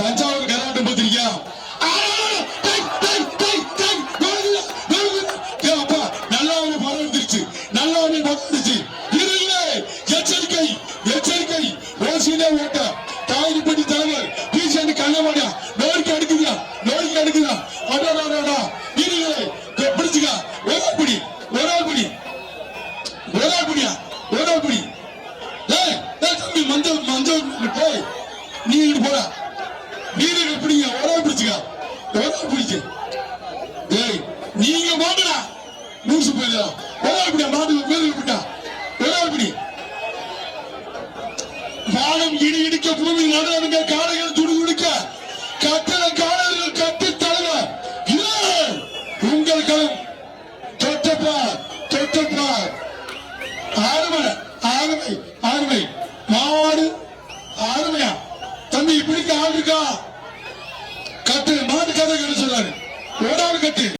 தஞ்சாவூர் கரகாட்டம் பார்த்திருக்கியா நல்லா ஒரு படம் வந்துருச்சு நல்லா ஒரு படம் வந்துருச்சு இது இல்ல எச்சரிக்கை எச்சரிக்கை. ஓசியிலே ஓட்ட. தாயிரிப்பட்டி தலைவர் பீசன் கண்ணமாடியா நோய்க்கு அடுக்குதா நோய்க்கு அடுக்குதா அடாடாடா இது இல்லை பிடிச்சுக்கா. ஒரு ஆள் பிடி ஒரு ஆள் பிடி. ஒரு ஆள் பிடியா? ஒரு ஆள் பிடி. ஏய் ஏய் தம்பி மஞ்சள் மஞ்சள் போய் நீ போடா நீங்க பிடிங்க ஒரு ஆள் பிடிச்சுக்கா ஒரு ஆள் பிடிச்சு ஏய் நீங்க போங்கடா. மூசு போயிடா ஒரு மாட்டு மேல பிடியா ஒரு வானம் இடி இடிக்க பூமி நடுங்க காளைகள் துடி துடிக்க கட்டளை காளைகள் கட்டி தலைவர் உங்கள் களம் தொட்டப்பா தொட்டப்பா. ஆறுமை ஆறுமை ஆறுமை மாடு ஆறுமையா தம்பி இப்படிக்கு ஆள் இருக்கா? নাকি